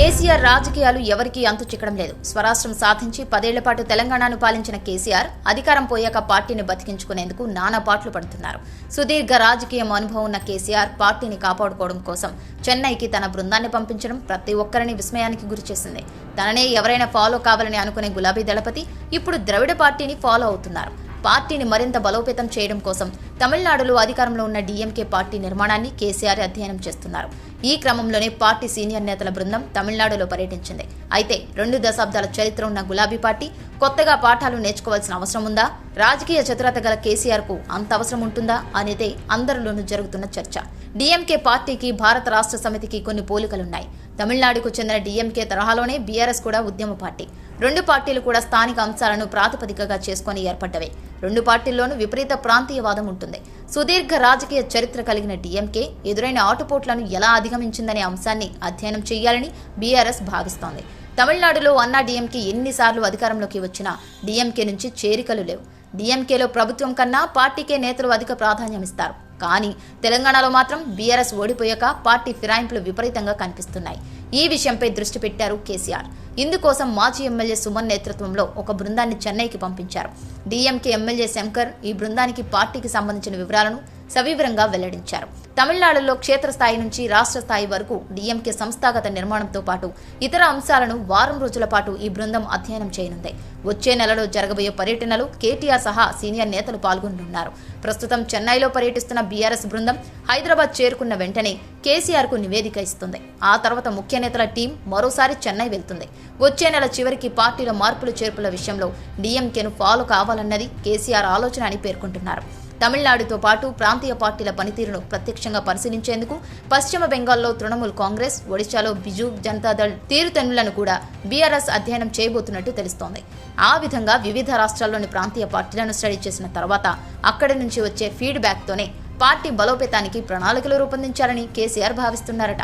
కేసీఆర్ రాజకీయాలు ఎవరికీ అంతు చిక్కడం లేదు. స్వరాష్ట్రం సాధించి పదేళ్ళ పాటు తెలంగాణను పాలించిన కేసీఆర్ అధికారం పోయాక పార్టీని బతికించుకునేందుకు నానా పాట్లు పడుతున్నారు. సుదీర్ఘ రాజకీయం అనుభవం ఉన్న కేసీఆర్ పార్టీని కాపాడుకోవడం కోసం చెన్నైకి తన బృందాన్ని పంపించడం ప్రతి ఒక్కరిని విస్మయానికి గురిచేసింది తననే ఎవరైనా ఫాలో కావాలని అనుకునే గులాబీ దళపతి ఇప్పుడు ద్రవిడ పార్టీని ఫాలో అవుతున్నారు. పార్టీని మరింత బలోపేతం చేయడం కోసం తమిళనాడులో అధికారంలో ఉన్న డీఎంకే పార్టీ నిర్మాణాన్ని కేసీఆర్ అధ్యయనం చేస్తున్నారు. ఈ క్రమంలోనే పార్టీ సీనియర్ నేతల బృందం తమిళనాడులో పర్యటించింది. అయితే రెండు దశాబ్దాల చరిత్ర ఉన్న గులాబీ పార్టీ కొత్తగా పాఠాలు నేర్చుకోవాల్సిన అవసరం ఉందా? రాజకీయ చతురత గల కేసీఆర్కు అంత అవసరం ఉంటుందా? అనేదే అందరిలోనూ జరుగుతున్న చర్చ. డీఎంకే పార్టీకి భారత రాష్ట్ర సమితికి కొన్ని పోలికలున్నాయి. తమిళనాడుకు చెందిన డిఎంకే తరహాలోనే బీఆర్ఎస్ కూడా ఉద్యమ పార్టీ. రెండు పార్టీలు కూడా స్థానిక అంశాలను ప్రాతిపదికగా చేసుకొని ఏర్పడ్డవే. రెండు పార్టీల్లోనూ విపరీత ప్రాంతీయవాదం ఉంటుంది. సుదీర్ఘ రాజకీయ చరిత్ర కలిగిన డీఎంకే ఎదురైన ఆటుపోట్లను ఎలా అధిగమించిందనే అంశాన్ని అధ్యయనం చేయాలని బీఆర్ఎస్ భావిస్తోంది. తమిళనాడులో అన్నా డీఎంకే ఎన్నిసార్లు అధికారంలోకి వచ్చినా డీఎంకే నుంచి చేరికలు లేవు. డీఎంకేలో ప్రభుత్వం కన్నా పార్టీకే నేతలు అధిక ప్రాధాన్యమిస్తారు కానీ తెలంగాణలో మాత్రం బీఆర్ఎస్ ఓడిపోయాక పార్టీ ఫిరాయింపులు విపరీతంగా కనిపిస్తున్నాయి. ఈ విషయంపై దృష్టి పెట్టారు కేసీఆర్. ఇందుకోసం మాజీ ఎమ్మెల్యే సుమన్ నేతృత్వంలో ఒక బృందాన్ని చెన్నైకి పంపించారు. డీఎంకే ఎమ్మెల్యే శంకర్ ఈ బృందానికి పార్టీకి సంబంధించిన వివరాలను సవివరంగా వెల్లడించారు. తమిళనాడులో క్షేత్రస్థాయి నుంచి రాష్ట్ర స్థాయి వరకు డిఎంకే సంస్థాగత నిర్మాణంతో పాటు ఇతర అంశాలను వారం రోజుల పాటు ఈ బృందం అధ్యయనం చేయనుంది. వచ్చే నెలలో జరగబోయే పర్యటనలు కేటీఆర్ సహా సీనియర్ నేతలు పాల్గొనున్నారు ప్రస్తుతం చెన్నైలో పర్యటిస్తున్న బీఆర్ఎస్ బృందం హైదరాబాద్ చేరుకున్న వెంటనే కేసీఆర్కు నివేదిక ఇస్తుంది. ఆ తర్వాత ముఖ్య నేతల టీం మరోసారి చెన్నై వెళ్తుంది. వచ్చే నెల చివరికి పార్టీలో మార్పులు చేర్పుల విషయంలో డిఎంకేను ఫాలో కావాలన్నది కేసీఆర్ ఆలోచన అని పేర్కొంటున్నారు. తమిళనాడుతో పాటు ప్రాంతీయ పార్టీల పనితీరును ప్రత్యక్షంగా పరిశీలించేందుకు పశ్చిమ బెంగాల్లో తృణమూల్ కాంగ్రెస్ ఒడిశాలో బిజు జనతాదళ్ తీరుతెన్నులను కూడా బీఆర్ఎస్ అధ్యయనం చేయబోతున్నట్టు తెలుస్తోంది. ఆ విధంగా వివిధ రాష్ట్రాల్లోని ప్రాంతీయ పార్టీలను స్టడీ చేసిన తర్వాత అక్కడి నుంచి వచ్చే ఫీడ్బ్యాక్తోనే పార్టీ బలోపేతానికి ప్రణాళికలు రూపొందించాలని కేసీఆర్ భావిస్తున్నారట.